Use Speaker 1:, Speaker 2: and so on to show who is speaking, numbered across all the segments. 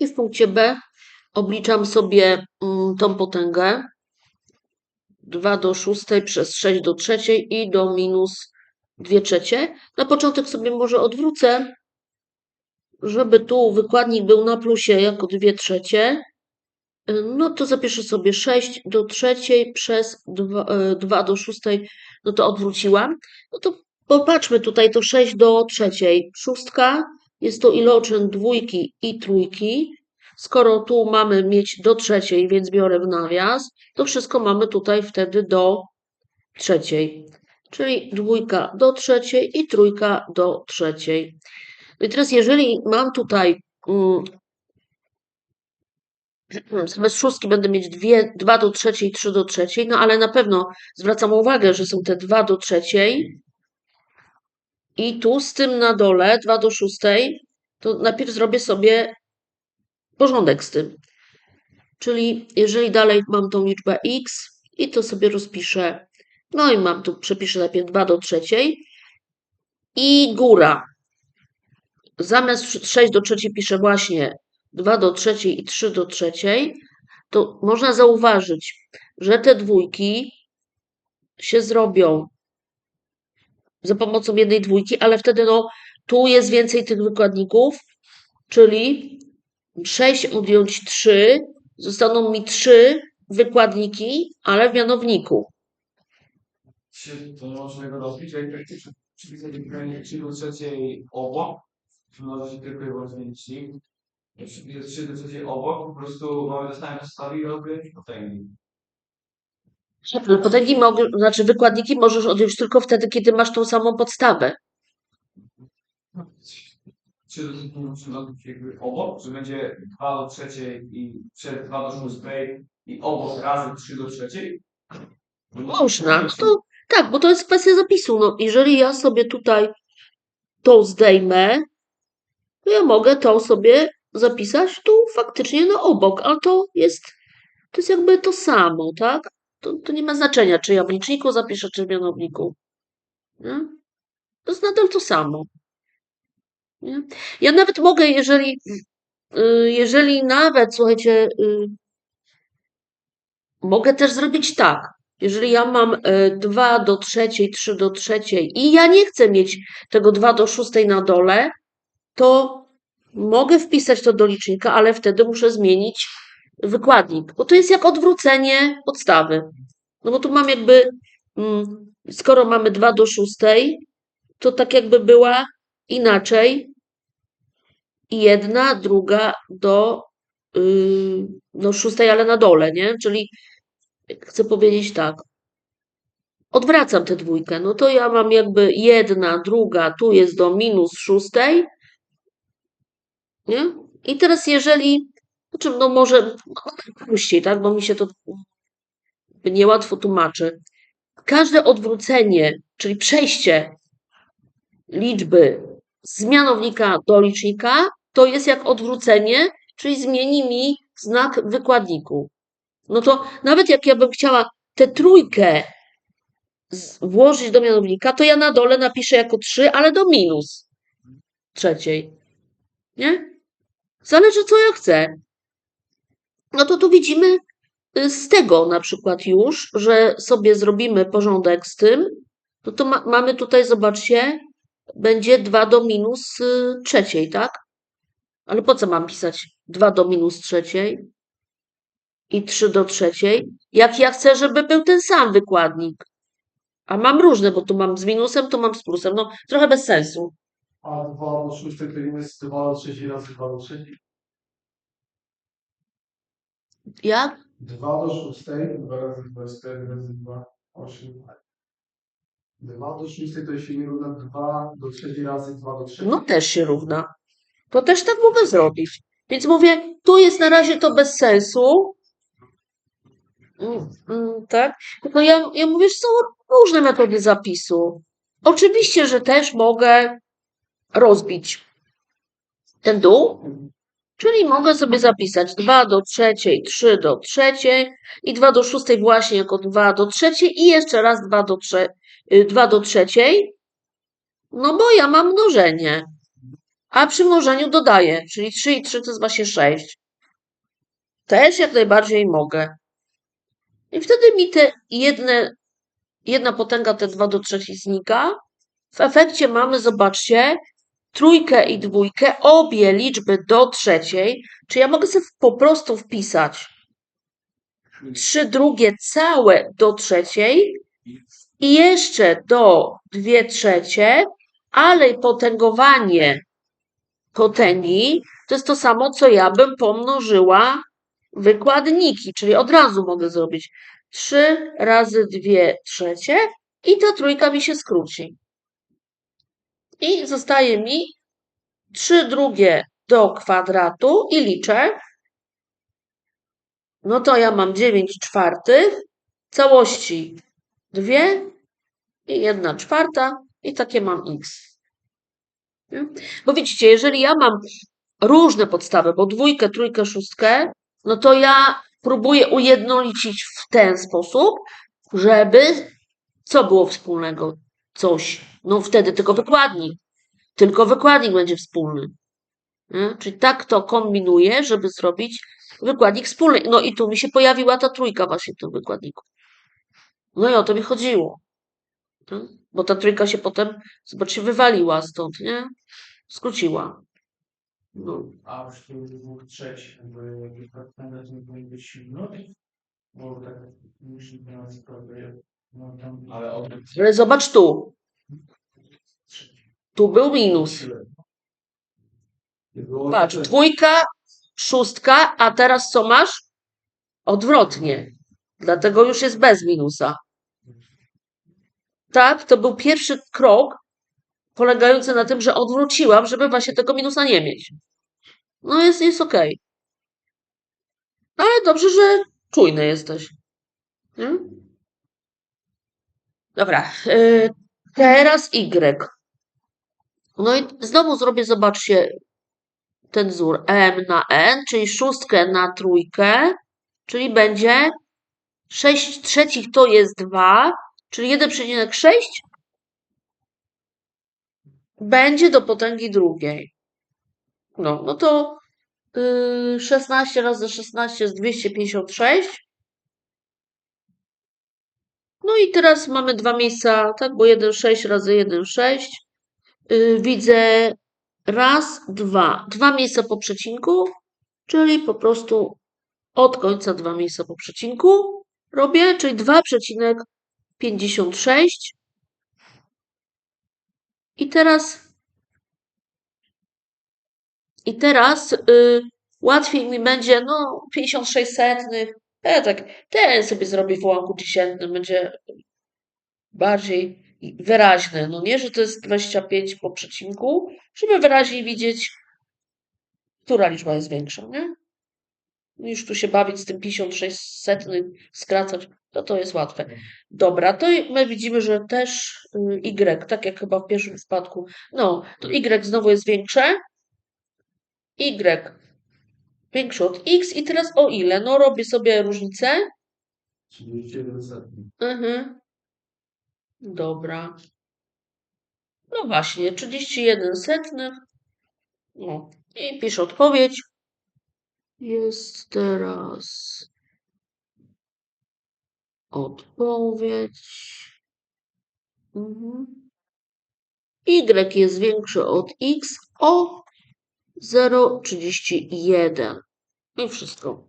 Speaker 1: I w punkcie B obliczam sobie mm, tą potęgę 2 do 6 przez 6 do 3 i do minus 2 trzecie. Na początek sobie może odwrócę, żeby tu wykładnik był na plusie jako 2 trzecie. No to zapiszę sobie 6 do 3 przez 2, 2 do 6, no to odwróciłam. No to popatrzmy tutaj, to 6 do 3. Szóstka jest to iloczyn dwójki i trójki. Skoro tu mamy mieć do trzeciej, więc biorę w nawias, to wszystko mamy tutaj wtedy do trzeciej. Czyli dwójka do trzeciej i trójka do trzeciej. No i teraz jeżeli mam tutaj mm, zamiast szóstki będę mieć dwie, 2 do trzeciej, 3 do trzeciej, no ale na pewno zwracam uwagę, że są te 2 do trzeciej i tu z tym na dole 2 do szóstej, to najpierw zrobię sobie porządek z tym. Czyli jeżeli dalej mam tą liczbę x i to sobie rozpiszę, no i mam tu, przepiszę najpierw 2 do trzeciej i góra. Zamiast 6 do trzeciej piszę właśnie 2 do trzeciej i 3 do trzeciej, to można zauważyć, że te dwójki się zrobią za pomocą jednej dwójki, ale wtedy no, tu jest więcej tych wykładników, czyli 6 odjąć 3, zostaną mi 3 wykładniki, ale w mianowniku.
Speaker 2: Czy to można go rozbić, jak praktycznie przypisać wybranie 3 do trzeciej obok, mnoży się tylko i wyłącznie licznik. Jak przypisać 3 do trzeciej obok, po prostu mamy dostałem podstawy i rozbić potęgi.
Speaker 1: Mogę, znaczy wykładniki możesz odjąć tylko wtedy, kiedy masz tą samą podstawę.
Speaker 2: 3 rozbić jakby obok, że będzie 2 do trzeciej i przed 2 do szóstej i obok razy 3 do trzeciej.
Speaker 1: Można. No to tak, bo to jest kwestia zapisu. No, jeżeli ja sobie tutaj to zdejmę, to ja mogę to sobie zapisać tu faktycznie na obok, ale to jest, to jest jakby to samo, tak? To, to nie ma znaczenia, czy ja w liczniku zapiszę, czy w mianowniku. Nie? To jest nadal to samo. Nie? Ja nawet mogę, jeżeli, y, jeżeli nawet, słuchajcie, y, mogę też zrobić tak. Jeżeli ja mam 2 do trzeciej, 3 do trzeciej i ja nie chcę mieć tego 2 do szóstej na dole, to mogę wpisać to do licznika, ale wtedy muszę zmienić wykładnik, bo to jest jak odwrócenie podstawy. No bo tu mam jakby, mm, skoro mamy 2 do szóstej, to tak jakby była inaczej jedna, druga do, do szóstej, ale na dole, nie? Czyli chcę powiedzieć tak. Odwracam tę dwójkę. No to ja mam jakby jedna, druga, tu jest do minus szóstej. Nie? I teraz jeżeli, znaczy no może prościej, tak? Bo mi się to niełatwo tłumaczy. Każde odwrócenie, czyli przejście liczby z mianownika do licznika, to jest jak odwrócenie, czyli zmieni mi znak wykładniku. No to nawet jak ja bym chciała tę trójkę włożyć do mianownika, to ja na dole napiszę jako 3, ale do minus trzeciej. Nie? Zależy, co ja chcę. No to tu widzimy y, z tego na przykład już, że sobie zrobimy porządek z tym, no to ma, mamy tutaj, zobaczcie, będzie 2 do minus y, trzeciej, tak? Ale po co mam pisać 2 do minus trzeciej i 3 do trzeciej, jak ja chcę, żeby był ten sam wykładnik? A mam różne, bo tu mam z minusem, tu mam z plusem. No, trochę bez sensu.
Speaker 3: A 2 do 6 to jest 2 do 3 razy 2 do 3.
Speaker 1: Jak?
Speaker 3: 2 do 6, 2 razy 24 razy 2, 8. 2 do 6 to się nie równa 2 do 3 razy 2 do 3.
Speaker 1: No też się równa. To też tak mogę zrobić. Więc mówię, tu jest na razie to bez sensu. Mm, mm, tak? Tylko ja, ja mówię, że są różne metody zapisu. Oczywiście, że też mogę rozbić ten dół, czyli mogę sobie zapisać 2 do trzeciej, 3 do trzeciej i 2 do szóstej właśnie jako 2 do trzeciej i jeszcze raz 2 do, trze- y, 2 do trzeciej, no bo ja mam mnożenie. a przy mnożeniu dodaję, czyli 3 i 3 to jest właśnie 6. Też jak najbardziej mogę. I wtedy mi te jedne, jedna potęga, te 2 do trzeciej znika. W efekcie mamy, zobaczcie, trójkę i dwójkę, obie liczby do trzeciej, czy ja mogę sobie po prostu wpisać 3 drugie całe do trzeciej i jeszcze do 2 trzecie, ale potęgowanie potęgi to jest to samo, co ja bym pomnożyła wykładniki, czyli od razu mogę zrobić 3 razy 2 trzecie i ta trójka mi się skróci. I zostaje mi 3 drugie do kwadratu i liczę. No to ja mam 9 czwartych, całości 2 i 1 czwarta i takie mam x. Bo widzicie, jeżeli ja mam różne podstawy, bo dwójkę, trójkę, szóstkę, no to ja próbuję ujednolicić w ten sposób, żeby co było wspólnego? Coś. No wtedy tylko wykładnik. Tylko wykładnik będzie wspólny. Nie? Czyli tak to kombinuję, żeby zrobić wykładnik wspólny. No i tu mi się pojawiła ta trójka właśnie w tym wykładniku. No i o to mi chodziło. Nie? Bo ta trójka się potem, zobaczcie, wywaliła stąd, nie? Skróciła. No.
Speaker 3: A przy tych dwóch trzecich, jakby jakiś procent nie powinien być silny, bo tak musi mieć sprawę, no tam,
Speaker 2: Ale od
Speaker 1: Ale zobacz tu. Tu był minus. Patrz, dwójka, szóstka, a teraz co masz? Odwrotnie. Dlatego już jest bez minusa. Tak, to był pierwszy krok polegający na tym, że odwróciłam, żeby właśnie tego minusa nie mieć. No jest, jest okej. Ale dobrze, że czujny jesteś. Dobra. y, teraz Y. No i znowu zrobię, zobaczcie, ten wzór M na N, czyli szóstkę na trójkę, czyli będzie 6 trzecich to jest 2, czyli 1,6 będzie do potęgi drugiej. No, no to yy, 16 razy 16 jest 256. No i teraz mamy dwa miejsca, tak, bo 1,6 razy 1,6. Yy, widzę raz, dwa. Dwa miejsca po przecinku, czyli po prostu od końca dwa miejsca po przecinku robię, czyli 2,56. I teraz i teraz y, łatwiej mi będzie, no 56 setnych, ja tak, ten sobie zrobię w ułamku dziesiętnym, będzie bardziej wyraźny, no nie, że to jest 25 po przecinku, żeby wyraźniej widzieć, która liczba jest większa, nie? Niż tu się bawić z tym 56 setnych, skracać, to to jest łatwe. Dobra, to my widzimy, że też y, Y, tak jak chyba w pierwszym przypadku, no, to Y znowu jest większe, Y większy od X i teraz o ile? No robię sobie różnicę.
Speaker 3: 31 setnych.
Speaker 1: Mhm. Dobra. No właśnie, 31 setnych. No i piszę odpowiedź. Jest teraz odpowiedź. Mhm. Y jest większy od X o 0,31. I wszystko.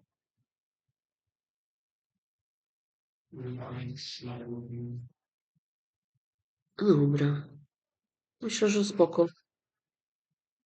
Speaker 1: Dobra. Myślę, że spoko.